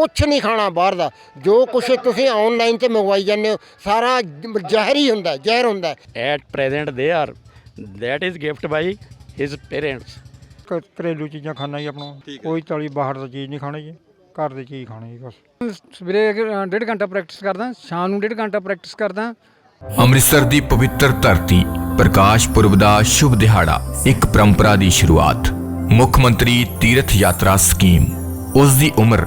ਕੁਝ ਨਹੀਂ ਖਾਣਾ ਬਾਹਰ ਦਾ। ਜੋ ਕੁਛ ਤੁਸੀਂ ਆਨਲਾਈਨ ਤੇ ਮੰਗਵਾਈ ਜਾਂਦੇ ਹੋ ਸਾਰਾ ਜ਼ਹਿਰ ਹੀ ਹੁੰਦਾ ਜ਼ਹਿਰ ਹੁੰਦਾ। Present they are that is gift by his parents ਕ- ਘਰੇਲੂ ਚੀਜ਼ਾਂ ਖਾਣਾ ਜੀ ਆਪਣਾ। ਕੋਈ ਤਲੀ ਬਾਹਰ ਦੀ ਚੀਜ਼ ਨਹੀਂ ਖਾਣੀ ਜੀ। ਘਰ ਦੀ ਚੀਜ਼ ਖਾਣੀ ਜੀ ਬਸ। ਸਵੇਰੇ ਡੇਢ ਘੰਟਾ ਪ੍ਰੈਕਟਿਸ ਕਰਦਾ ਸ਼ਾਮ ਨੂੰ ਡੇਢ ਘੰਟਾ ਪ੍ਰੈਕਟਿਸ ਕਰਦਾ। ਅੰਮ੍ਰਿਤਸਰ ਦੀ ਪਵਿੱਤਰ ਧਰਤੀ ਪ੍ਰਕਾਸ਼ ਪੁਰਬ ਦਾ ਸ਼ੁਭ ਦਿਹਾੜਾ ਇੱਕ ਪਰੰਪਰਾ ਦੀ ਸ਼ੁਰੂਆਤ। ਮੁੱਖ ਮੰਤਰੀ ਤੀਰਥ ਯਾਤਰਾ ਸਕੀਮ। ਉਸ ਦੀ ਉਮਰ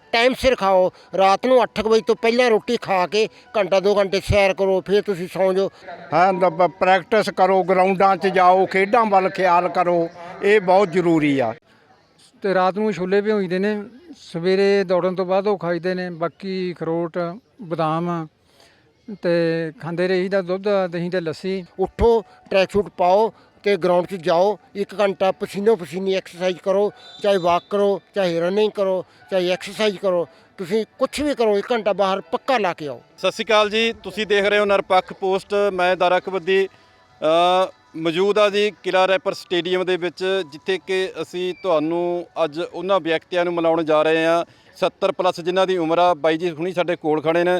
ਟਾਈਮ ਸਿਰ ਖਾਓ। ਰਾਤ ਨੂੰ 8 ਵਜੇ ਤੋਂ ਪਹਿਲਾਂ ਰੋਟੀ ਖਾ ਕੇ ਘੰਟਾ 2 ਘੰਟੇ ਸੈਰ ਕਰੋ ਫਿਰ ਤੁਸੀਂ ਸੌਂ ਜਾਓ। ਹਾਂ ਪ੍ਰੈਕਟਿਸ ਕਰੋ ਗਰਾਊਂਡਾਂ 'ਚ ਜਾਓ ਖੇਡਾਂ ਵੱਲ ਖਿਆਲ ਕਰੋ ਇਹ ਬਹੁਤ ਜ਼ਰੂਰੀ ਆ। ਤੇ ਰਾਤ ਨੂੰ ਛੋਲੇ ਭਿਓਈਦੇ ਨੇ ਸਵੇਰੇ ਦੌੜਨ ਤੋਂ ਬਾਅਦ ਉਹ ਖਾਈਦੇ ਨੇ ਬਾਕੀ ਖਰੋਟ ਬਦਾਮ ਤੇ ਖਾਂਦੇ ਰਹੀਦਾ ਦੁੱਧ ਦਹੀਂ ਤੇ ਲੱਸੀ। ਉੱਠੋ ਟਰੈਕ ਸੂਟ ਪਾਓ ਤੇ ਗਰਾਊਂਡ 'ਚ ਜਾਓ ਇੱਕ ਘੰਟਾ ਪਸੀਨੋ ਪਸੀਨੀ ਐਕਸਰਸਾਈਜ਼ ਕਰੋ ਚਾਹੇ ਵਾਕ ਕਰੋ ਚਾਹੇ ਰਨਿੰਗ ਕਰੋ ਚਾਹੇ ਐਕਸਰਸਾਈਜ਼ ਕਰੋ ਤੁਸੀਂ ਕੁਝ ਵੀ ਕਰੋ ਇੱਕ ਘੰਟਾ ਬਾਹਰ ਪੱਕਾ ਲਾ ਕੇ ਆਓ। ਸਤਿ ਸ਼੍ਰੀ ਅਕਾਲ ਜੀ ਤੁਸੀਂ ਦੇਖ ਰਹੇ ਹੋ ਨਿਰਪੱਖ ਪੋਸਟ ਮੈਂ ਦਾਰਕਬੱਦੀ ਅ, ਮੌਜੂਦ ਆ ਜੀ ਕਿਲਾ ਰੈਪਰ ਸਟੇਡੀਅਮ ਦੇ ਵਿੱਚ ਜਿੱਥੇ ਕਿ ਅਸੀਂ ਤੁਹਾਨੂੰ ਅੱਜ ਉਹਨਾਂ ਵਿਅਕਤੀਆਂ ਨੂੰ ਮਿਲਾਉਣ ਜਾ ਰਹੇ ਹਾਂ। 70 ਪਲੱਸ ਜਿਨ੍ਹਾਂ ਦੀ ਉਮਰ ਆ ਬਾਈ ਜੀ ਹੁਣੀ ਸਾਡੇ ਕੋਲ ਖੜੇ ਨੇ।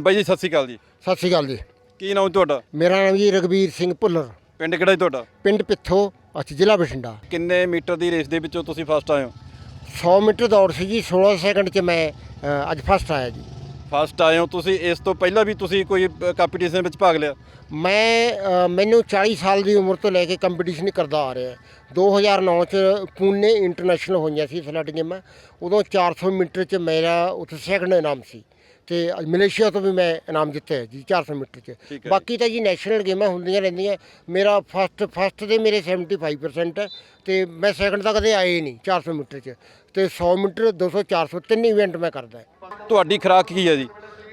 ਬਾਈ ਜੀ ਸਤਿ ਸ਼੍ਰੀ ਅਕਾਲ ਜੀ। ਸਤਿ ਸ਼੍ਰੀ ਅਕਾਲ ਜੀ। ਕੀ ਨਾਮ ਤੁਹਾਡਾ? ਮੇਰਾ ਨਾਮ ਜੀ ਰਗਵੀਰ ਸਿੰਘ ਭੁੱਲਰ। ਪਿੰਡ ਕਿਹੜਾ ਜੀ ਤੁਹਾਡਾ? ਪਿੰਡ ਪਿੱਥੋ ਅੱਛਾ ਜ਼ਿਲ੍ਹਾ ਬਠਿੰਡਾ। ਕਿੰਨੇ ਮੀਟਰ ਦੀ ਰੇਸ ਦੇ ਵਿੱਚੋਂ ਤੁਸੀਂ ਫਸਟ ਆਏ ਹੋ? 100 ਮੀਟਰ ਦੌੜ ਸੀ ਜੀ 16 ਸੈਕਿੰਡ 'ਚ ਮੈਂ ਅ, ਅੱਜ ਫਸਟ ਆਇਆ ਜੀ। ਫਸਟ ਆਏ ਹੋ ਤੁਸੀਂ ਇਸ ਤੋਂ ਪਹਿਲਾਂ ਵੀ ਤੁਸੀਂ ਕੋਈ ਕੰਪੀਟੀਸ਼ਨ ਵਿੱਚ ਭਾਗ ਲਿਆ? ਮੈਂ ਅ, ਮੈਨੂੰ 40 ਸਾਲ ਦੀ ਉਮਰ ਤੋਂ ਲੈ ਕੇ ਕੰਪੀਟੀਸ਼ਨ ਕਰਦਾ ਆ ਰਿਹਾ। 2009 ਚ ਪੂਨੇ ਇੰਟਰਨੈਸ਼ਨਲ ਹੋਈਆਂ ਸੀ ਸਲੈਟ ਗੇਮਾਂ ਉਦੋਂ 400 ਮੀਟਰ ਚ ਮੇਰਾ ਉੱਥੇ ਸੈਕੰਡ ਇਨਾਮ ਸੀ। ਤੇ ਮਲੇਸ਼ੀਆ ਤੋਂ ਵੀ ਮੈਂ ਇਨਾਮ ਜਿੱਤਿਆ ਜੀ 400 ਮੀਟਰ ਚ। ਠੀਕ ਹੈ ਬਾਕੀ ਤਾਂ ਜੀ ਨੈਸ਼ਨਲ ਗੇਮਾਂ ਹੁੰਦੀਆਂ ਰਹਿੰਦੀਆਂ ਮੇਰਾ ਫਸਟ ਫਸਟ ਦੇ ਮੇਰੇ 75% ਹੈ ਤੇ ਮੈਂ ਸੈਕੰਡ ਤੱਕ ਕਦੇ ਆਏ ਹੀ ਨਹੀਂ 400 ਮੀਟਰ ਚ। ਤੇ 100 ਮੀਟਰ 200 400 ਤਿੰਨ ਇਵੈਂਟ ਮੈਂ ਕਰਦਾ। ਤੁਹਾਡੀ ਖੁਰਾਕ ਕੀ ਹੈ ਜੀ?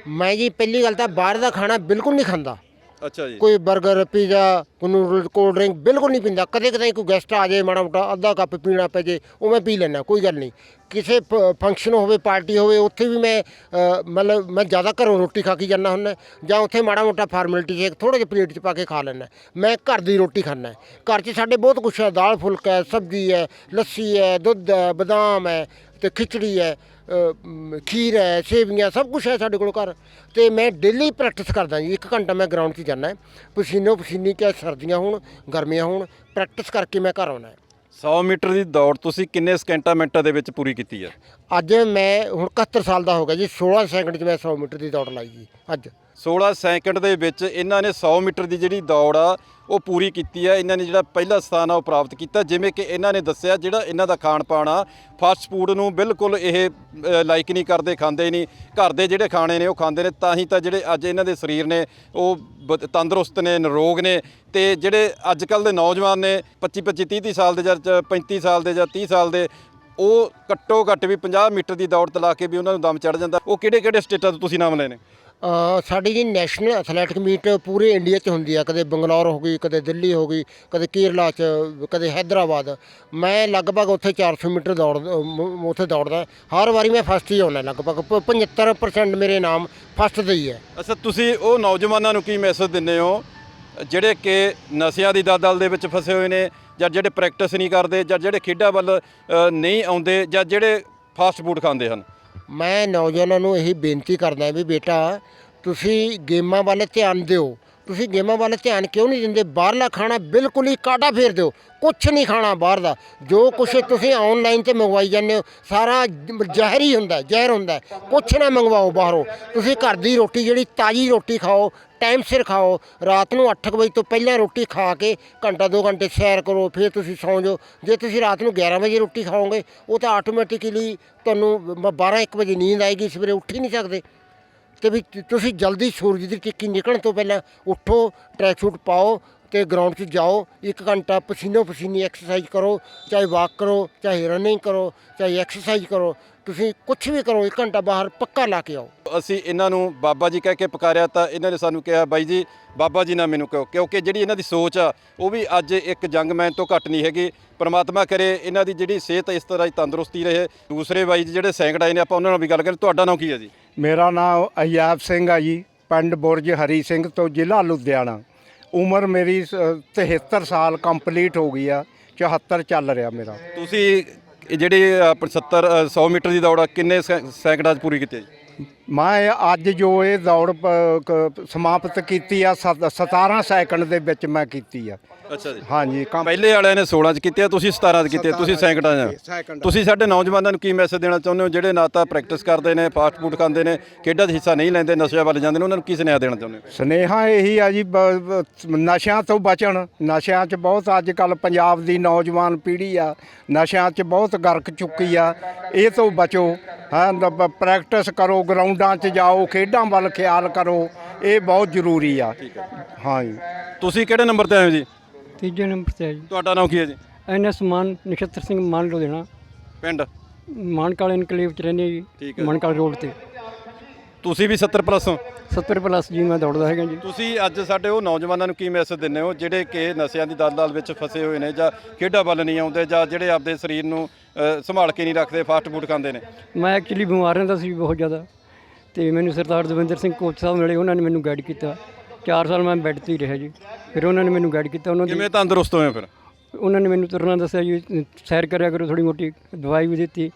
ਮੈਂ ਜੀ ਪਹਿਲੀ ਗੱਲ ਤਾਂ ਬਾਹਰ ਦਾ ਖਾਣਾ ਬਿਲਕੁਲ ਨਹੀਂ ਖਾਂਦਾ। ਅੱਛਾ ਜੀ। ਕੋਈ 버ਗਰ ਪੀਜ਼ਾ ਕੋਈ ਨੂਡਲ ਕੋਲਡ ਡਰਿੰਕ ਬਿਲਕੁਲ ਨਹੀਂ ਪੀਂਦਾ। ਕਦੇ ਕਦੇ ਕੋਈ ਗੈਸਟ ਆ ਜਾਏ, ਮਾੜਾ ਮੋਟਾ ਅੱਧਾ ਕੱਪ ਪੀਣਾ ਪੈ ਜੇ, ਉਹ ਮੈਂ ਪੀ ਲੈਣਾ ਕੋਈ ਗੱਲ ਨਹੀਂ। ਕਿਸੇ ਫੰਕਸ਼ਨ ਹੋਵੇ ਪਾਰਟੀ ਹੋਵੇ, ਉੱਥੇ ਵੀ ਮੈਂ ਮਤਲਬ ਮੈਂ ਜ਼ਿਆਦਾ ਘਰੋਂ ਰੋਟੀ ਖਾ ਕੇ ਜਾਂਦਾ ਹੁੰਦਾ। ਜਾਂ ਉੱਥੇ ਮਾੜਾ ਮੋਟਾ ਫਾਰਮੈਲਿਟੀ ਜੇ ਥੋੜਾ ਜਿਹਾ ਪਲੇਟ 'ਚ ਪਾ ਕੇ ਖਾ ਲੈਣਾ ਮੈਂ ਘਰ ਦੀ ਰੋਟੀ ਖਾਣਾ ਘਰ 'ਚ ਸਾਡੇ ਬਹੁਤ ਕੁਛ ਹੈ, ਦਾਲ ਫੁਲਕਾ ਹੈ, ਸਬਜ਼ੀ ਹੈ, ਲੱਸੀ ਹੈ, ਦੁੱਧ ਹੈ, ਬਦਾਮ ਹੈ ਤੇ ਖਿਚੜੀ ਹੈ। ਖੀਰ ਹੈ ਸੇਵੀਆਂ ਸਭ ਕੁਝ ਹੈ ਸਾਡੇ ਕੋਲ ਘਰ। ਤੇ ਮੈਂ ਡੇਲੀ ਪ੍ਰੈਕਟਿਸ ਕਰਦਾ ਜੀ ਇੱਕ ਘੰਟਾ ਮੈਂ ਗਰਾਊਂਡ 'ਚ ਜਾਂਦਾ ਪਸੀਨੋ ਪਸੀਨੀ ਕਿ ਸਰਦੀਆਂ ਹੋਣ ਗਰਮੀਆਂ ਹੋਣ ਪ੍ਰੈਕਟਿਸ ਕਰਕੇ ਮੈਂ ਘਰ ਆਉਣਾ 100 ਮੀਟਰ ਦੀ ਦੌੜ ਤੁਸੀਂ ਕਿੰਨੇ ਸਕਿੰਟਾਂ ਮਿੰਟਾਂ ਦੇ ਵਿੱਚ ਪੂਰੀ ਕੀਤੀ ਹੈ? ਅੱਜ ਮੈਂ ਹੁਣ 71 ਸਾਲ ਦਾ ਹੋ ਗਿਆ ਜੀ 16 ਸੈਕਿੰਡ 'ਚ ਮੈਂ 100 ਮੀਟਰ ਦੀ ਦੌੜ ਲਾਈ ਜੀ ਅੱਜ। 16 ਸੈਕਿੰਡ ਦੇ ਵਿੱਚ ਇਹਨਾਂ ਨੇ 100 ਮੀਟਰ ਦੀ ਜਿਹੜੀ ਦੌੜ ਆ ਉਹ ਪੂਰੀ ਕੀਤੀ ਆ ਇਹਨਾਂ ਨੇ ਜਿਹੜਾ ਪਹਿਲਾ ਸਥਾਨ ਆ, ਉਹ ਪ੍ਰਾਪਤ ਕੀਤਾ। ਜਿਵੇਂ ਕਿ ਇਹਨਾਂ ਨੇ ਦੱਸਿਆ, ਜਿਹੜਾ ਇਹਨਾਂ ਦਾ ਖਾਣ ਪਾਣ ਆ ਫਾਸਟ ਫੂਡ ਨੂੰ ਬਿਲਕੁਲ ਇਹ ਲਾਈਕ ਨਹੀਂ ਕਰਦੇ, ਖਾਂਦੇ ਨਹੀਂ। ਘਰ ਦੇ ਜਿਹੜੇ ਖਾਣੇ ਨੇ, ਉਹ ਖਾਂਦੇ ਨੇ। ਤਾਂ ਹੀ ਤਾਂ ਜਿਹੜੇ ਅੱਜ ਇਹਨਾਂ ਦੇ ਸਰੀਰ ਨੇ, ਉਹ ਬ- ਤੰਦਰੁਸਤ ਨੇ, ਨਿਰੋਗ ਨੇ। ਤੇ ਜਿਹੜੇ ਅੱਜ ਕੱਲ ਦੇ ਨੌਜਵਾਨ ਨੇ 25 25 30 30 ਸਾਲ ਦੇ ਜਾਂ, ਚ- 35 ਸਾਲ ਦੇ ਜਾਂ 30 ਸਾਲ ਦੇ, ਉਹ ਘੱਟੋ ਘੱਟ ਵੀ 50 ਮੀਟਰ ਦੀ ਦੌੜ ਤਲਾ ਕੇ ਵੀ ਉਹਨਾਂ ਨੂੰ ਦਮ ਚੜ ਜਾਂਦਾ। ਉਹ ਕਿਹੜੇ ਕਿਹੜੇ ਸਟੇਟਾਂ ਤੋਂ ਤੁਸੀਂ ਨਾਮ ਲਏ ਨੇ ਸਾਡੀ ਜੀ ਨੈਸ਼ਨਲ ਐਥਲੈਟਿਕ ਮੀਟ ਪੂਰੇ ਇੰਡੀਆ 'ਚ ਹੁੰਦੀ ਆ। ਕਦੇ ਬੰਗਲੌਰ ਹੋ ਗਈ, ਕਦੇ ਦਿੱਲੀ ਹੋ ਗਈ, ਕਦੇ ਕੇਰਲਾ 'ਚ, ਕਦੇ ਹੈਦਰਾਬਾਦ। ਮੈਂ ਲਗਭਗ ਉੱਥੇ 400 ਮੀਟਰ ਦੌੜ ਉੱਥੇ ਦੌੜਦਾ। ਹਰ ਵਾਰੀ ਮੈਂ ਫਸਟ ਹੀ ਆਉਣਾ ਲਗਭਗ ਪ- 75% ਮੇਰੇ ਨਾਮ ਫਸਟ ਦੇ ਹੀ ਹੈ। ਅੱਛਾ, ਤੁਸੀਂ ਉਹ ਨੌਜਵਾਨਾਂ ਨੂੰ ਕੀ ਮੈਸੇਜ ਦਿੰਦੇ ਹੋ, ਜਿਹੜੇ ਕਿ ਨਸ਼ਿਆਂ ਦੀ ਦਲਦਲ ਦੇ ਵਿੱਚ ਫਸੇ ਹੋਏ ਨੇ, ਜਾਂ ਜਿਹੜੇ ਪ੍ਰੈਕਟਿਸ ਨਹੀਂ ਕਰਦੇ, ਜਾਂ ਜਿਹੜੇ ਖੇਡਾਂ ਵੱਲ ਨਹੀਂ ਆਉਂਦੇ, ਜਾਂ ਜਿਹੜੇ ਫਾਸਟ ਫੂਡ ਖਾਂਦੇ ਹਨ? ਮੈਂ ਨੌਜਵਾਨਾਂ ਨੂੰ ਇਹੀ ਬੇਨਤੀ ਕਰਦਾ ਵੀ ਬੇਟਾ, ਤੁਸੀਂ ਗੇਮਾਂ ਵੱਲ ਧਿਆਨ ਦਿਓ। ਤੁਸੀਂ ਗੇਮਾਂ ਵੱਲ ਧਿਆਨ ਕਿਉਂ ਨਹੀਂ ਦਿੰਦੇ? ਬਾਹਰਲਾ ਖਾਣਾ ਬਿਲਕੁਲ ਹੀ ਕਾਟਾ ਫੇਰ ਦਿਓ। ਕੁਛ ਨਹੀਂ ਖਾਣਾ ਬਾਹਰ ਦਾ। ਜੋ ਕੁਛ ਤੁਸੀਂ ਆਨਲਾਈਨ ਤੇ ਮੰਗਵਾਈ ਜਾਂਦੇ ਹੋ, ਸਾਰਾ ਜ਼ਹਿਰ ਹੀ ਹੁੰਦਾ, ਜ਼ਹਿਰ ਹੁੰਦਾ। ਕੁਛ ਨਾ ਮੰਗਵਾਓ ਬਾਹਰੋਂ। ਤੁਸੀਂ ਘਰ ਦੀ ਰੋਟੀ ਜਿਹੜੀ ਤਾਜੀ ਰੋਟੀ ਖਾਓ ਟਾਈਮ ਸਿਰ ਖਾਓ। ਰਾਤ ਨੂੰ 8 ਵਜੇ ਤੋਂ ਪਹਿਲਾਂ ਰੋਟੀ ਖਾ ਕੇ ਘੰਟਾ 2 ਘੰਟੇ ਸੈਰ ਕਰੋ, ਫਿਰ ਤੁਸੀਂ ਸੌਂ ਜਾਓ। ਜੇ ਤੁਸੀਂ ਰਾਤ ਨੂੰ 11 ਵਜੇ ਰੋਟੀ ਖਾਓਗੇ, ਉਹ ਤਾਂ ਆਟੋਮੈਟਿਕਲੀ ਤੁਹਾਨੂੰ 12 1 ਵਜੇ ਨੀਂਦ ਆਏਗੀ, ਸਵੇਰੇ ਉੱਠ ਹੀ ਨਹੀਂ ਸਕਦੇ। ਤੇ ਵੀ ਤੁਸੀਂ ਜਲਦੀ ਸੂਰਜ ਦੀ ਟਿੱਕੀ ਨਿਕਲਣ ਤੋਂ ਪਹਿਲਾਂ ਉੱਠੋ ਟਰੈਕ ਸੂਟ ਪਾਓ ਤੇ ਗਰਾਊਂਡ 'ਚ ਜਾਓ। ਇੱਕ ਘੰਟਾ ਪਸੀਨੋ ਪਸੀਨੀ ਐਕਸਰਸਾਈਜ਼ ਕਰੋ, ਚਾਹੇ ਵਾਕ ਕਰੋ, ਚਾਹੇ ਰਨਿੰਗ ਕਰੋ, ਚਾਹੇ ਐਕਸਰਸਾਈਜ਼ ਕਰੋ। ਤੁਸੀਂ ਕੁਝ ਵੀ ਕਰੋ ਇੱਕ ਘੰਟਾ ਬਾਹਰ ਪੱਕਾ ਲਾ ਕੇ ਆਓ। ਅਸੀਂ ਇਹਨਾਂ ਨੂੰ ਬਾਬਾ ਜੀ ਕਹਿ ਕੇ ਪੁਕਾਰਿਆ ਤਾਂ ਇਹਨਾਂ ਨੇ ਸਾਨੂੰ ਕਿਹਾ ਬਾਈ ਜੀ ਬਾਬਾ ਜੀ ਨਾ ਮੈਨੂੰ ਕਹੋ ਕਿਉਂਕਿ ਜਿਹੜੀ ਇਹਨਾਂ ਦੀ ਸੋਚ ਆ ਉਹ ਵੀ ਅੱਜ ਇੱਕ ਜੰਗਮੈਨ ਤੋਂ ਘੱਟ ਨਹੀਂ ਹੈਗੀ। ਪ੍ਰਮਾਤਮਾ ਕਰੇ ਇਹਨਾਂ ਦੀ ਜਿਹੜੀ ਸਿਹਤ ਇਸ ਤਰ੍ਹਾਂ ਹੀ ਤੰਦਰੁਸਤੀ ਰਹੇ। ਦੂਸਰੇ ਬਾਈ ਜੀ ਜਿਹੜੇ ਸੈਂਕੜਾਏ ਨੇ ਆਪਾਂ ਉਹਨਾਂ ਨਾਲ ਵੀ ਗੱਲ ਕਰਾਂ ਤੁਹਾਡਾ ਨਾਮ ਕੀ ਹੈ ਜੀ? ਮੇਰਾ ਨਾਮ ਅਯਾਬ ਸਿੰਘ ਆ ਜੀ ਪਿੰਡ ਬੁਰਜ ਹਰੀ ਸਿੰਘ ਤੋਂ ਜ਼ਿਲ੍ਹਾ ਲੁਧਿਆਣਾ। ਉਮਰ ਮੇਰੀ ਸ- 73 ਸਾਲ ਕੰਪਲੀਟ ਹੋ ਗਈ ਆ 74 ਚੱਲ ਰਿਹਾ ਮੇਰਾ। ਤੁਸੀਂ ਇਹ ਜਿਹੜੀ ਆਪਣੀ 70 100 ਮੀਟਰ ਦੀ ਦੌੜ ਆ, ਕਿੰਨੇ ਸੈ- ਸੈਂਕੜਾਂ 'ਚ ਪੂਰੀ ਕੀਤੀ ਹੈ ਜੀ? ਮੈਂ ਅੱਜ ਜੋ ਇਹ ਦੌੜ ਸਮਾਪਤ ਕੀਤੀ ਆ ਸਤ- 17 ਸੈਕਿੰਡ ਦੇ ਵਿੱਚ ਮੈਂ ਕੀਤੀ ਆ। ਅੱਛਾ ਜੀ। ਹਾਂਜੀ ਕੰਪ- ਪਹਿਲੇ ਵਾਲਿਆਂ ਨੇ 16 'ਚ ਕੀਤੀ ਆ ਤੁਸੀਂ 17 'ਚ ਕੀਤੀ ਤੁਸੀਂ ਸੈਂਕੜਾਂ 'ਚ ਸੈਕਿੰਡ ਤੁਸੀਂ ਸਾਡੇ ਨੌਜਵਾਨਾਂ ਨੂੰ ਕੀ ਮੈਸੇਜ ਦੇਣਾ ਚਾਹੁੰਦੇ ਹੋ? ਜਿਹੜੇ ਨਾ ਤਾਂ ਪ੍ਰੈਕਟਿਸ ਕਰਦੇ ਨੇ ਫਾਸਟ ਫੂਡ ਖਾਂਦੇ ਨੇ ਖੇਡਾਂ 'ਚ ਹਿੱਸਾ ਨਹੀਂ ਲੈਂਦੇ ਨਸ਼ਿਆਂ ਵੱਲ ਜਾਂਦੇ ਨੇ ਉਹਨਾਂ ਨੂੰ ਕੀ ਸੁਨੇਹਾ ਦੇਣਾ ਚਾਹੁੰਦੇ ਹੋ? ਸਨੇਹਾ ਇਹੀ ਆ ਜੀ ਬ- ਬ- ਨਸ਼ਿਆਂ ਤੋਂ ਬਚਣ। ਨਸ਼ਿਆਂ 'ਚ ਬਹੁਤ ਅੱਜ ਕੱਲ ਪੰਜਾਬ ਦੀ ਨੌਜਵਾਨ ਪੀੜ੍ਹੀ ਆ। ਨਸ਼ਿਆਂ 'ਚ ਬਹੁਤ ਗਰਕ ਚੁੱਕੀ ਆ। ਇਹ ਤੋਂ ਬਚੋ। ਹਾਂ ਬ- ਪ੍ਰੈਕਟਿਸ ਕਰੋ ਗਰਾਊਂਡਾਂ 'ਚ ਜਾਓ ਖੇਡਾਂ ਵੱਲ ਖਿਆਲ ਕਰੋ। ਇਹ ਬਹੁਤ ਜ਼ਰੂਰੀ ਆ। ਹਾਂ ਜੀ। ਤੁਸੀਂ ਕਿਹੜੇ ਨੰਬਰ ਤੇ ਆਏ ਹੋ ਜੀ? ਤੀਜੇ ਨੰਬਰ ਤੇ ਹੈ ਜੀ। ਤੁਹਾਡਾ ਨਾਮ ਕੀ ਹੈ ਜੀ? N S Mann Nachhattar Singh Mann Ludhiana. ਪਿੰਡ? ਮਾਨਕਾਲ ਇਨਕਲੇਵ ਚ ਰਹਿੰਦੇ ਜੀ ਠੀਕ ਹੈ। ਮਾਨਕਾਲ ਰੋਡ ਤੇ। ਤੁਸੀਂ ਵੀ 70 ਪਲੱਸ ਹੋ? 70 ਪਲੱਸ ਜੀ ਮੈਂ ਦੌੜਦਾ ਹੈਗਾ ਜੀ। ਤੁਸੀਂ ਅੱਜ ਸਾਡੇ ਉਹ ਨੌਜਵਾਨਾਂ ਨੂੰ ਕੀ ਮੈਸੇਜ ਦਿੰਦੇ ਹੋ ਜਿਹੜੇ ਕਿ ਨਸ਼ਿਆਂ ਦੀ ਦਲਦਲ ਵਿੱਚ ਫਸੇ ਹੋਏ ਨੇ ਜਾਂ ਖੇਡਾਂ ਵੱਲ ਨਹੀਂ ਆਉਂਦੇ ਜਾਂ ਜਿਹੜੇ ਆਪਦੇ ਸਰੀਰ ਨੂੰ ਅ, ਸੰਭਾਲ ਕੇ ਨਹੀਂ ਰੱਖਦੇ ਫਾਸਟ ਫੂਡ ਖਾਂਦੇ ਨੇ? ਮੈਂ ਐਕਚੁਅਲੀ ਬਿਮਾਰ ਰਹਿੰਦਾ ਸੀ ਬਹੁਤ ਜ਼ਿਆਦਾ ਤੇ ਮੈਨੂੰ ਸਰਦਾਰ ਦਵਿੰਦਰ ਸਿੰਘ ਕੋਚ ਸਾਹਿਬ ਮਿਲੇ ਉਹਨਾਂ ਨੇ ਮੈਨੂੰ ਗਾਈਡ ਕੀਤਾ। 4 ਸਾਲ ਮੈਂ ਬੈੱਡ ਤੇ ਹੀ ਰਿਹਾ ਜੀ। ਫਿਰ ਉਹਨਾਂ ਨੇ ਮੈਨੂੰ ਗਾਈਡ ਕੀਤਾ ਉਹਨਾਂ ਦੀ ਕਿਵੇਂ ਤੰਦਰੁਸਤ ਹੋਏ ਹੋ ਫਿਰ? ਉਹਨਾਂ ਨੇ ਮੈਨੂੰ ਤੁਰਨਾ ਦੱਸਿਆ ਜੀ ਸੈਰ ਕਰਿਆ ਕਰੋ ਥੋੜੀ ਮੋਟੀ ਦਵਾਈ ਵੀ ਦਿੱਤੀ।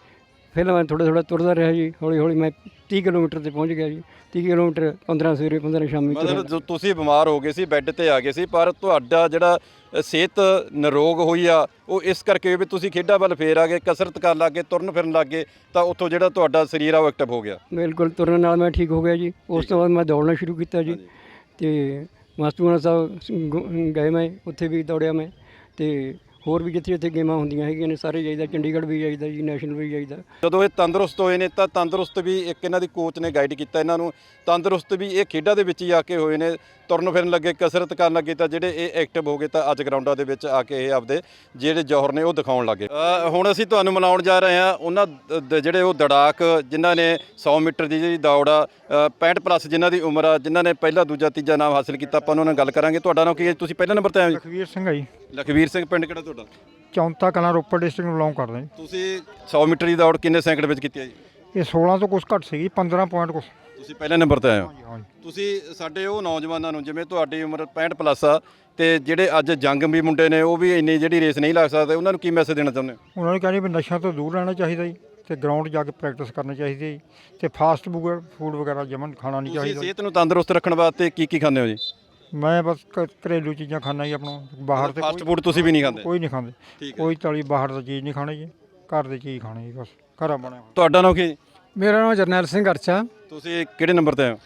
ਫਿਰ ਮੈਂ ਥੋੜਾ ਥੋੜਾ ਤੁਰਦਾ ਰਿਹਾ ਜੀ ਹੌਲੀ ਹੌਲੀ ਮੈਂ 30 ਕਿਲੋਮੀਟਰ ਤੇ ਪਹੁੰਚ ਗਿਆ ਜੀ। 30 ਕਿਲੋਮੀਟਰ 15 ਸਵੇਰੇ 15 ਸ਼ਾਮੀ। ਮਤਲਬ ਜੋ ਤੁਸੀਂ ਬਿਮਾਰ ਹੋ ਗਏ ਸੀ ਬੈੱਡ ਤੇ ਆ ਗਏ ਸੀ ਪਰ ਤੁਹਾਡਾ ਜਿਹੜਾ ਸਿਹਤ ਨਿਰੋਗ ਹੋਈ ਆ ਉਹ ਇਸ ਕਰਕੇ ਵੀ ਤੁਸੀਂ ਖੇਡਾਂ ਵੱਲ ਫੇਰ ਆ ਗਏ ਕਸਰਤ ਕਰਨ ਲੱਗੇ ਤੁਰਨ ਫਿਰਨ ਲੱਗੇ ਤਾਂ ਉੱਥੋਂ ਜਿਹੜਾ ਤੁਹਾਡਾ ਸਰੀਰ ਆ ਉਹ ਐਕਟਿਵ ਹੋ ਗਿਆ। ਬਿਲਕੁਲ ਤੁਰਨ ਨਾਲ ਮੈਂ ਠੀਕ ਹੋ ਗਿਆ ਜੀ। ਉਸ ਤੋਂ ਬਾਅਦ ਮੈਂ ਦੌੜਨਾ ਸ਼ੁਰੂ ਕੀਤਾ ਜੀ। ਅਤੇ ਮਸਤੂਆਣਾ ਸਾਹਿਬ ਗਏ ਮੈਂ ਉੱਥੇ ਵੀ ਦੌੜਿਆ ਮੈਂ ਅਤੇ ਹੋਰ ਵੀ ਜਿੱਥੇ ਜਿੱਥੇ ਗੇਮਾਂ ਹੁੰਦੀਆਂ ਹੈਗੀਆਂ ਨੇ ਸਾਰੇ ਜਾਈਦਾ ਚੰਡੀਗੜ੍ਹ ਵੀ ਜਾਈਦਾ ਜੀ ਨੈਸ਼ਨਲ ਵੀ ਜਾਈਦਾ। ਜਦੋਂ ਇਹ ਤੰਦਰੁਸਤ ਹੋਏ ਨੇ ਤਾਂ ਤੰਦਰੁਸਤ ਵੀ ਇੱਕ ਇਹਨਾਂ ਦੀ ਕੋਚ ਨੇ ਗਾਈਡ ਕੀਤਾ ਇਹਨਾਂ ਨੂੰ। ਤੰਦਰੁਸਤ ਵੀ ਇਹ ਖੇਡਾਂ ਦੇ ਵਿੱਚ ਹੀ ਆ ਕੇ ਹੋਏ ਨੇ। ਤੁਰਨ ਫਿਰਨ ਲੱਗੇ ਕਸਰਤ ਕਰਨ ਲੱਗੇ ਤਾਂ ਜਿਹੜੇ ਇਹ ਐਕਟਿਵ ਹੋ ਗਏ ਤਾਂ ਅੱਜ ਗਰਾਊਂਡਾਂ ਦੇ ਵਿੱਚ ਆ ਕੇ ਇਹ ਆਪਦੇ ਜਿਹੜੇ ਜੌਹਰ ਨੇ ਉਹ ਦਿਖਾਉਣ ਲੱਗੇ। ਹੁਣ ਅਸੀਂ ਤੁਹਾਨੂੰ ਮਿਲਾਉਣ ਜਾ ਰਹੇ ਹਾਂ ਉਹਨਾਂ ਦ- ਜਿਹੜੇ ਉਹ ਦੜਾਕ ਜਿਨ੍ਹਾਂ ਨੇ 100 ਮੀਟਰ ਦੀ ਜਿਹੜੀ ਦੌੜ ਆ ਅ, 65 ਪਲੱਸ ਜਿਨ੍ਹਾਂ ਦੀ ਉਮਰ ਆ ਜਿਨ੍ਹਾਂ ਨੇ ਪਹਿਲਾ ਦੂਜਾ ਤੀਜਾ ਨਾਮ ਹਾਸਲ ਕੀਤਾ ਆਪਾਂ ਉਹਨਾਂ ਨਾਲ ਗੱਲ ਕਰਾਂਗੇ। ਤੁਹਾਡਾ ਨਾਮ ਕੀ ਹੈ? ਤੁਸੀਂ ਪਹਿਲੇ ਨੰਬਰ ਤੇ ਆਏ ਹੋ ਜੀ? ਲਖਵੀਰ ਸਿੰਘ ਆ ਜੀ। ਲਖਵੀਰ ਸਿੰਘ ਪਿੰਡ ਕਿਹੜਾ ਤੁਹਾਡਾ? ਚੌਂਤਾ ਕਲਾਂ ਰੋਪੜ ਡਿਸਟ੍ਰਿਕਟ ਨੂੰ ਬਿਲੋਂਗ ਕਰਦਾ ਜੀ। ਤੁਸੀਂ 100 ਮੀਟਰ ਦੀ ਦੌੜ ਕਿੰਨੇ ਸੈਕਿੰਡ ਵਿੱਚ ਕੀਤੀ ਹੈ ਜੀ? ਇਹ 16 ਤੋਂ ਕੁਝ ਘੱਟ ਸੀਗੀ 15 ਪੁਆਇੰਟ ਕੁਝ ਤੁਸੀਂ ਪਹਿਲੇ ਨੰਬਰ ਤੇ ਆਏ ਹੋ? ਹਾਂਜੀ ਤੁਸੀਂ ਸਾਡੇ ਉਹ ਨੌਜਵਾਨਾਂ ਨੂੰ ਜਿਵੇਂ ਤੁਹਾਡੀ ਉਮਰ 65 ਪਲੱਸ ਆ ਤੇ ਜਿਹੜੇ ਅੱਜ ਜੰਗ ਵੀ ਮੁੰਡੇ ਨੇ ਉਹ ਵੀ ਇੰਨੀ ਜਿਹੜੀ ਰੇਸ ਨਹੀਂ ਲੱਗ ਸਕਦੇ ਉਹਨਾਂ ਨੂੰ ਕੀ ਮੈਸੇਜ ਦੇਣਾ ਚਾਹੁੰਦੇ ਹੋ? ਉਹਨਾਂ ਨੂੰ ਕਹਿੰਦੇ ਵੀ ਨਸ਼ਿਆਂ ਤੋਂ ਦੂਰ ਰਹਿਣਾ ਚਾਹੀਦਾ ਜੀ ਤੇ ਗਰਾਊਂਡ ਜਾ ਕੇ ਪ੍ਰੈਕਟਿਸ ਕਰਨੀ ਚਾਹੀਦੀ ਹੈ ਤੇ ਫਾਸਟ ਫੂਡ ਵਗੈਰਾ ਜਮਨ ਖਾਣਾ ਨਹੀਂ ਤੁਸੀਂ ਚਾਹੀਦਾ ਸਿਹਤ ਨੂੰ ਤੰਦਰੁਸਤ ਰੱਖਣ ਵਾਸਤੇ ਕੀ ਕੀ ਖਾਂਦੇ ਹੋ ਜੀ? ਮੈਂ ਬਸ ਘ- ਘਰੇਲੂ ਚੀਜ਼ਾਂ ਖਾਣਾ ਜੀ ਆਪਣਾ ਬਾਹਰ ਤੇ ਫਾਸਟ ਕੋਈ- ਫੂਡ ਤੁਸੀਂ ਵੀ ਨਹੀਂ ਖਾਂਦੇ? ਕੋਈ ਨਹੀਂ ਖਾਂਦੇ। ਠੀਕ ਹੈ। ਕੋਈ ਤਲੀ ਬਾਹਰ ਦੀ ਚੀਜ਼ ਨਹੀਂ ਖਾਣੀ ਜੀ ਘਰ ਦੀ ਚੀਜ਼ ਖਾਣੀ ਜੀ ਬਸ ਘਰਾਂ ਬਣਿਆ ਹੋਇਆ। ਤੁਹਾਡਾ ਨਾਮ ਕੀ ਹੈ? ਮੇਰਾ ਨਾਮ ਜਰਨੈਲ ਸਿੰਘ ਅਰਚਾ। ਤੁਸੀਂ ਕਿਹੜੇ ਨੰਬਰ ਤੇ ਆਏ ਹੋ?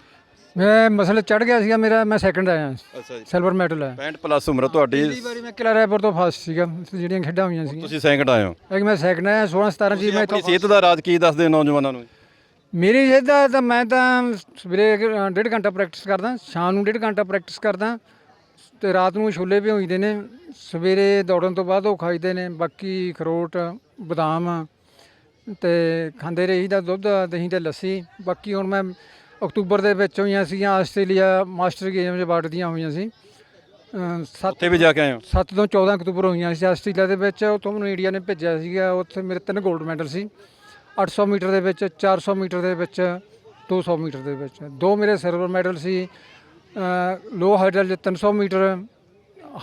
ਮੈਂ ਮਸਲੇ ਚੜ ਗਿਆ ਸੀਗਾ ਮੇਰਾ ਮੈਂ ਸੈਕੰਡ ਆਇਆ। ਅੱਛਾ ਜੀ। ਸਿਲਵਰ ਮੈਡਲ ਹੈ 65 ਪਲੱਸ ਉਮਰ ਤੁਹਾਡੀ। ਪਹਿਲੀ ਵਾਰੀ ਮੈਂ ਕਿਲਾ ਰਾਏਪੁਰ ਤੋਂ ਫਸਟ ਸੀਗਾ ਜਿਹੜੀਆਂ ਖੇਡਾਂ ਹੋਈਆਂ ਸੀ। ਤੁਸੀਂ ਸੈਕਿੰਡ ਆਏ ਹੋ। ਇੱਕ ਮੈਂ ਸੈਕੰਡ ਆਇਆ 16 17 ਜੀ ਤੁਸੀਂ ਮੈਂ ਆਪਣੀ ਇੱਥੋਂ ਸਿਹਤ ਦਾ ਰਾਜ ਕੀ ਦੱਸਦੇ ਹੋ ਨੌਜਵਾਨਾਂ ਨੂੰ? ਮੇਰੀ ਸਿਹਤ ਤਾਂ ਮੈਂ ਤਾਂ ਸਵੇਰੇ ਡੇਢ ਘੰਟਾ ਪ੍ਰੈਕਟਿਸ ਕਰਦਾ ਸ਼ਾਮ ਨੂੰ ਡੇਢ ਘੰਟਾ ਪ੍ਰੈਕਟਿਸ ਕਰਦਾ ਤੇ ਰਾਤ ਨੂੰ ਛੋਲੇ ਭਿਓਈਦੇ ਨੇ ਸਵੇਰੇ ਦੌੜਨ ਤੋਂ ਬਾਅਦ ਉਹ ਖਾਈਦੇ ਨੇ ਬਾਕੀ ਖਰੋਟ ਬਦਾਮ ਤੇ ਖਾਂਦੇ ਰਹੀਦਾ ਦੁੱਧ ਦਹੀਂ ਤੇ ਲੱਸੀ ਬਾਕੀ ਹੁਣ ਮੈਂ ਅਕਤੂਬਰ ਦੇ ਵਿੱਚ ਹੋਈਆਂ ਸੀਗੀਆਂ ਆਸਟ੍ਰੇਲੀਆ ਮਾਸਟਰ ਗੇਮ 'ਚ ਵੜਦੀਆਂ ਹੋਈਆਂ ਸੀ ਉੱਥੇ ਵੀ ਜਾ ਕੇ ਆਏ ਹੋ? 7 ਤੋਂ 14 ਅਕਤੂਬਰ ਹੋਈਆਂ ਸੀ ਆਸਟ੍ਰੇਲੀਆ ਦੇ ਵਿੱਚ ਉੱਥੋਂ ਮੈਨੂੰ ਇੰਡੀਆ ਨੇ ਭੇਜਿਆ ਸੀਗਾ ਉੱਥੇ ਮੇਰੇ ਤਿੰਨ 골ਡ ਮੈਡਲ ਸੀ। 800 ਮੀਟਰ ਦੇ ਵਿੱਚ 400 ਮੀਟਰ ਦੇ ਵਿੱਚ 200 ਮੀਟਰ ਦੇ ਵਿੱਚ। ਦੋ ਮੇਰੇ ਸਿਲਵਰ ਮੈਡਲ ਸੀ ਲੋ ਹਾਈਡਲ 'ਚ 300 ਮੀਟਰ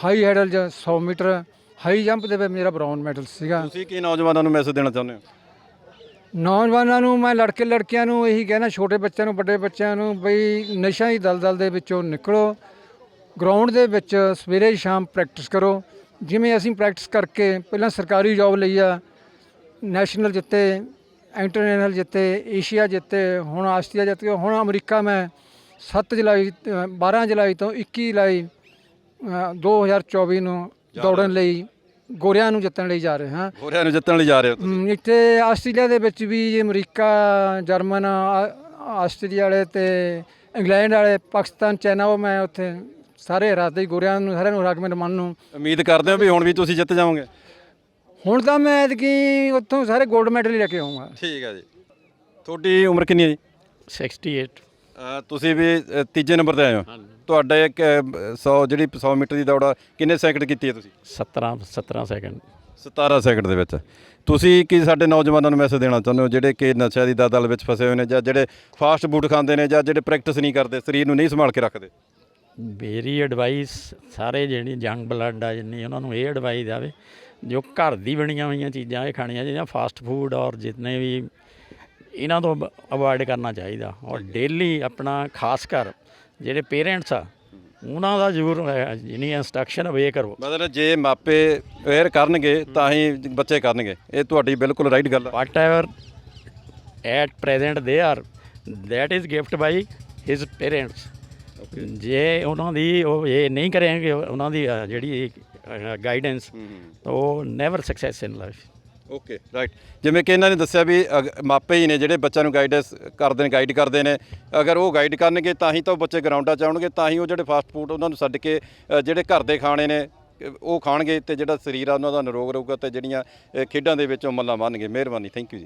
ਹਾਈ ਹਾਈਡਲ 'ਚ 100 ਮੀਟਰ ਹਾਈ ਜੰਪ ਦੇ ਵਿੱਚ ਮੇਰਾ ਬ੍ਰਾਊਨ ਮੈਡਲ ਸੀਗਾ। ਤੁਸੀਂ ਕੀ ਨੌਜਵਾਨਾਂ ਨੂੰ ਮੈਸੇਜ ਦੇਣਾ ਚਾਹੁੰਦੇ ਹੋ? ਨੌਜਵਾਨਾਂ ਨੂੰ ਮੈਂ ਲੜਕੇ ਲੜਕੀਆਂ ਨੂੰ ਇਹੀ ਕਹਿਣਾ ਛੋਟੇ ਬੱਚਿਆਂ ਨੂੰ ਵੱਡੇ ਬੱਚਿਆਂ ਨੂੰ ਬਈ ਨਸ਼ਾ ਦੀ ਦਲਦਲ ਦੇ ਵਿੱਚੋਂ ਨਿਕਲੋ। ਗਰਾਊਂਡ ਦੇ ਵਿੱਚ ਸਵੇਰੇ ਸ਼ਾਮ ਪ੍ਰੈਕਟਿਸ ਕਰੋ। ਜਿਵੇਂ ਅਸੀਂ ਪ੍ਰੈਕਟਿਸ ਕਰਕੇ ਪਹਿਲਾਂ ਸਰਕਾਰੀ ਜੌਬ ਲਈ ਆ ਨੈਸ਼ਨਲ ਜਿੱਤੇ ਇੰਟਰਨੈਸ਼ਨਲ ਜਿੱਤੇ ਏਸ਼ੀਆ ਜਿੱਤੇ ਹੁਣ ਆਸਟ੍ਰੇਲੀਆ ਜਿੱਤ ਗਿਆ ਹੁਣ ਅਮਰੀਕਾ ਮੈਂ 7 ਜੁਲਾਈ ਅ, 12 ਜੁਲਾਈ ਤੋਂ 21 ਜੁਲਾਈ ਅ, 2024 ਨੂੰ ਦੌੜਨ ਲਈ ਗੋਰਿਆਂ ਨੂੰ ਜਿੱਤਣ ਲਈ ਜਾ ਰਹੇ। ਹਾਂ ਹੋਰਿਆਂ ਨੂੰ ਜਿੱਤਣ ਲਈ ਜਾ ਰਹੇ ਹੋ ਤੁਸੀਂ। ਇੱਥੇ ਆਸਟ੍ਰੇਲੀਆ ਦੇ ਵਿੱਚ ਵੀ ਅਮਰੀਕਾ ਜਰਮਨ ਆਸਟ੍ਰੇਲੀਆ ਵਾਲੇ ਤੇ ਇੰਗਲੈਂਡ ਵਾਲੇ ਪਾਕਿਸਤਾਨ ਚਾਈਨਾ ਉਹ ਮੈਂ ਉੱਥੇ ਸਾਰੇ ਹਰਾਤੇ ਹੀ ਗੋਰਿਆਂ ਨੂੰ ਸਾਰਿਆਂ ਨੂੰ ਹਰਾ ਕੇ ਮੇਰੇ ਮਨ ਨੂੰ ਉਮੀਦ ਕਰਦੇ ਹੋ ਵੀ ਹੁਣ ਵੀ ਤੁਸੀਂ ਜਿੱਤ ਜਾਓਗੇ ਹੁਣ ਤਾਂ ਮੈਂ ਐਤਕੀ ਉੱਥੋਂ ਸਾਰੇ 골ਡ ਮੈਡਲ ਹੀ ਲੈ ਕੇ ਆਉਂਗਾ ਠੀਕ ਹੈ ਜੀ। ਤੁਹਾਡੀ ਉਮਰ ਕਿੰਨੀ ਹੈ ਜੀ? 68 ਅ, ਤੁਸੀਂ ਵੀ ਅ, ਤੀਜੇ ਨੰਬਰ ਤੇ ਆਏ ਹੋ। ਤੁਹਾਡਾ ਇੱਕ 100 ਜਿਹੜੀ 100 ਮੀਟਰ ਦੀ ਦੌੜ ਆ, ਕਿੰਨੇ ਸੈਕਿੰਡ ਕੀਤੀ ਹੈ ਤੁਸੀਂ? 17 17 ਸੈਕਿੰਡ 17 ਸੈਕਿੰਡ ਦੇ ਵਿੱਚ। ਤੁਸੀਂ ਕੀ ਸਾਡੇ ਨੌਜਵਾਨਾਂ ਨੂੰ ਮੈਸੇਜ ਦੇਣਾ ਚਾਹੁੰਦੇ ਹੋ ਜਿਹੜੇ ਕਿ ਨਸ਼ਿਆਂ ਦੀ ਦਲਦਲ ਵਿੱਚ ਫਸੇ ਹੋਏ ਨੇ ਜਾਂ ਜਿਹੜੇ ਫਾਸਟ ਫੂਡ ਖਾਂਦੇ ਨੇ ਜਾਂ ਜਿਹੜੇ ਪ੍ਰੈਕਟਿਸ ਨਹੀਂ ਕਰਦੇ ਸਰੀਰ ਨੂੰ ਨਹੀਂ ਸੰਭਾਲ ਕੇ ਰੱਖਦੇ? ਮੇਰੀ ਐਡਵਾਈਸ ਸਾਰੇ ਜਿਹੜੀ ਯੰਗ ਬਲੱਡ ਆ ਜਿੰਨੀ ਉਹਨਾਂ ਨੂੰ ਇਹ ਐਡਵਾਈਸ ਆਵੇ ਜੋ ਘਰ ਦੀ ਬਣੀਆਂ ਹੋਈਆਂ ਚੀਜ਼ਾਂ ਇਹ ਖਾਣੀਆਂ ਜਿਹੜੀਆਂ ਫਾਸਟ ਫੂਡ ਔਰ ਜਿੰਨੇ ਵੀ ਇਹਨਾਂ ਤੋਂ ਅਵੋਇਡ ਕਰਨਾ ਚਾਹੀਦਾ। ਔਰ ਡੇਲੀ ਆਪਣਾ ਖਾਸ ਕਰ ਜਿਹੜੇ ਪੇਰੈਂਟਸ ਆ ਉਹਨਾਂ ਦਾ ਜ਼ਰੂਰ ਅਹ, ਜਿਹਨੀ ਇੰਸਟਰਕਸ਼ਨ ਅਵੇ ਕਰੋ। ਮਤਲਬ ਜੇ ਮਾਪੇ ਅਵੇਅਰ ਕਰਨਗੇ ਤਾਂ ਹੀ ਬੱਚੇ ਕਰਨਗੇ। ਇਹ ਤੁਹਾਡੀ ਬਿਲਕੁਲ ਰਾਈਟ ਗੱਲ ਆ। Whatever at present they are that is gift by his parents ਜੇ ਉਹਨਾਂ ਦੀ ਉਹ ਇਹ ਨਹੀਂ ਕਰਨਗੇ ਉਹਨਾਂ ਦੀ ਜਿਹੜੀ ਗਾਈਡੈਂਸ ਉਹ never success in life okay right ਜਿਵੇਂ ਕਿ ਇਹਨਾਂ ਨੇ ਦੱਸਿਆ ਵੀ ਅਗ- ਮਾਪੇ ਹੀ ਨੇ ਜਿਹੜੇ ਬੱਚਿਆਂ ਨੂੰ ਗਾਈਡੈਂਸ ਕਰਦੇ ਨੇ ਗਾਈਡ ਕਰਦੇ ਨੇ। ਅਗਰ ਉਹ ਗਾਈਡ ਕਰਨਗੇ ਤਾਂ ਹੀ ਤਾਂ ਉਹ ਬੱਚੇ ਗਰਾਊਂਡਾਂ 'ਚ ਆਉਣਗੇ ਤਾਂ ਹੀ ਉਹ ਜਿਹੜੇ ਫਾਸਟ ਫੂਡ ਉਹਨਾਂ ਨੂੰ ਛੱਡ ਕੇ ਅ, ਜਿਹੜੇ ਘਰ ਦੇ ਖਾਣੇ ਨੇ ਅ, ਉਹ ਖਾਣਗੇ ਤੇ ਜਿਹੜਾ ਸਰੀਰ ਆ ਉਹਨਾਂ ਦਾ ਨਿਰੋਗ ਰਹੂਗਾ ਤੇ ਜਿਹੜੀਆਂ ਅ, ਖੇਡਾਂ ਦੇ ਵਿੱਚ ਉਹ ਮੱਲਾਂ ਮਾਰਨਗੇ ਮਿਹਰਬਾਨੀ ਥੈਂਕ ਯੂ ਜੀ।